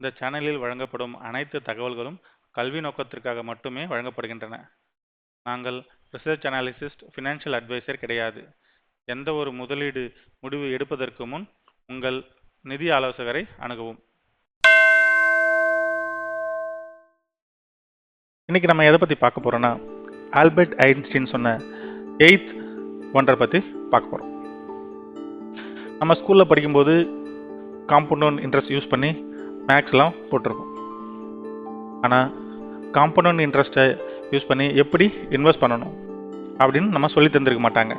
இந்த சேனலில் வழங்கப்படும் அனைத்து தகவல்களும் கல்வி நோக்கத்திற்காக மட்டுமே வழங்கப்படுகின்றன. நாங்கள் ரிசர்ச் அனாலிசிஸ்ட், ஃபினான்ஷியல் அட்வைசர் கிடையாது. எந்த ஒரு முதலீடு முடிவு எடுப்பதற்கு முன் உங்கள் நிதி ஆலோசகரை அணுகவும். இன்னைக்கு நம்ம எதை பற்றி பார்க்க போகிறோன்னா ஆல்பர்ட் ஐன்ஸ்டீன் சொன்ன எயித் ஒன்றை பற்றி பார்க்க போகிறோம் நம்ம ஸ்கூலில் படிக்கும்போது காம்பவுண்ட் இன்ட்ரெஸ்ட் யூஸ் பண்ணி மேக்ஸ்லாம் போட்டிருப்போம். ஆனால் காம்பவுண்ட் இன்ட்ரெஸ்ட்டை யூஸ் பண்ணி எப்படி இன்வெஸ்ட் பண்ணணும் அப்படின்னு நம்ம சொல்லி தந்திருக்க மாட்டாங்க.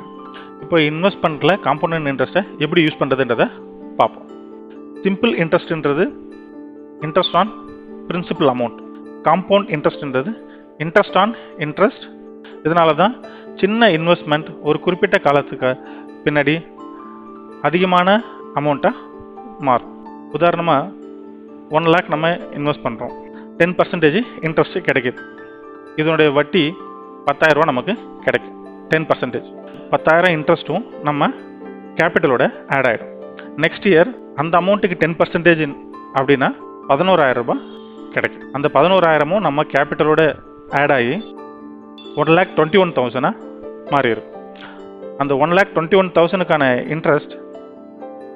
இப்போ இன்வெஸ்ட்மெண்ட்ல காம்பவுண்ட் இன்ட்ரெஸ்ட்டை எப்படி யூஸ் பண்ணுறதுன்றதை பார்ப்போம். Simple இன்ட்ரெஸ்ட்ன்றது interest on principal amount. Compound இன்ட்ரெஸ்ட்ன்றது interest on interest. இதனால தான் சின்ன இன்வெஸ்ட்மெண்ட் ஒரு குறிப்பிட்ட காலத்துக்கு பின்னாடி அதிகமான அமௌண்ட்டாக மாறும். உதாரணமாக ஒன் லேக் நம்ம இன்வெஸ்ட் பண்ணுறோம் டென் பர்சன்டேஜ் இன்ட்ரெஸ்ட் கிடைக்கிது இதனுடைய வட்டி பத்தாயிரம் நமக்கு கிடைக்கும். டென் பர்சன்டேஜ் பத்தாயிரம் இன்ட்ரெஸ்ட்டும் நம்ம கேபிட்டலோட ஆட் ஆகிடும் நெக்ஸ்ட் இயர் அந்த அமௌண்ட்டுக்கு டென் பர்சன்டேஜ் அப்படின்னா பதினோராயிரம் கிடைக்கும். அந்த பதினோராயிரமும் நம்ம கேபிட்டலோட ஆட் ஆகி ஒன் லேக் டுவெண்ட்டி ஒன் தௌசண்டாக மாறிடும் அந்த ஒன் லேக் டுவெண்ட்டி ஒன் தௌசண்ட்க்கான இன்ட்ரெஸ்ட்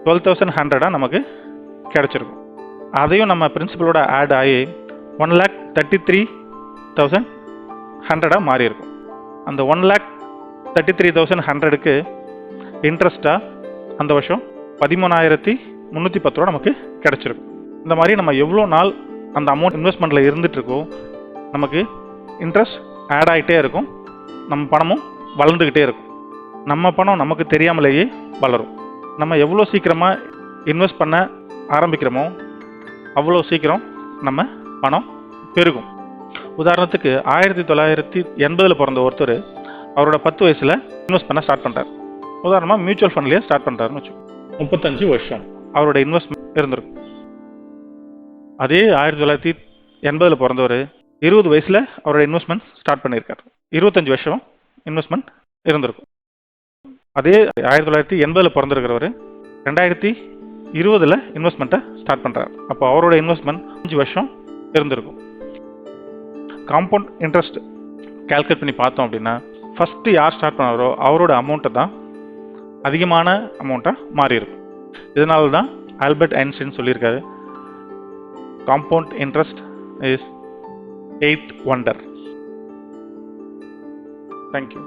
டுவெல் தௌசண்ட் ஹண்ட்ரடாக நமக்கு கிடைச்சிருக்கும். அதையும் நம்ம பிரின்சிபலோட ஆட் ஆகி one lakh thirty three thousand ஹண்ட்ரடாக மாறி இருக்கும். அந்த one lakh thirty three thousand ஹண்ட்ரடுக்கு இன்ட்ரெஸ்ட்டாக அந்த வருஷம் பதிமூணாயிரத்தி முந்நூற்றி பத்து ரூபா நமக்கு கிடச்சிருக்கும் இந்த மாதிரி நம்ம எவ்வளோ நாள் அந்த அமௌண்ட் இன்வெஸ்ட்மெண்ட்டில் இருந்துகிட்ருக்கோ நமக்கு இன்ட்ரெஸ்ட் ஆட் ஆகிட்டே இருக்கும். நம்ம பணமும் வளர்ந்துக்கிட்டே இருக்கும். நம்ம பணம் நமக்கு தெரியாமலேயே வளரும். நம்ம எவ்வளோ சீக்கிரமாக இன்வெஸ்ட் பண்ண ஆரம்பிக்கிறோமோ அவ்வளோ சீக்கிரம் நம்ம பணம் பெருகும். உதாரணத்துக்கு ஆயிரத்தி தொள்ளாயிரத்தி எண்பதுல பிறந்த ஒருத்தர் அவரோட பத்து வயசுல இன்வெஸ்ட் பண்ண ஸ்டார்ட் பண்றாரு. உதாரணமா மியூச்சுவல் ஃபண்ட்லயே ஸ்டார்ட் பண்றாருன்னு வச்சுக்கோ. முப்பத்தஞ்சு வருஷம் அவரோட இன்வெஸ்ட்மெண்ட் இருந்திருக்கும். அதே ஆயிரத்தி தொள்ளாயிரத்தி எண்பதுல பிறந்தவர் இருபது வயசுல அவரோட இன்வெஸ்ட்மெண்ட் ஸ்டார்ட் பண்ணியிருக்காரு. இருபத்தஞ்சு வருஷம் இன்வெஸ்ட்மெண்ட் இருந்திருக்கும். அதே ஆயிரத்தி தொள்ளாயிரத்தி எண்பதுல பிறந்திருக்கிறவர் ரெண்டாயிரத்தி இருபதுல இன்வெஸ்ட்மெண்ட்டை ஸ்டார்ட் பண்றாரு. அப்போ அவரோட இன்வெஸ்ட்மெண்ட் அஞ்சு வருஷம் இருந்திருக்கும். காம்பவுண்ட் இன்ட்ரெஸ்ட் கால்குலேட் பண்ணி பார்த்தோம் அப்படின்னா ஃபஸ்ட்டு யார் ஸ்டார்ட் பண்ணாரோ அவரோட அமௌண்ட்டை தான் அதிகமான அமௌண்ட்டாக மாறி இருக்கும். இதனால தான் ஆல்பர்ட் ஐன்ஸ்டீன் சொல்லியிருக்காரு compound interest is eight wonder. Thank you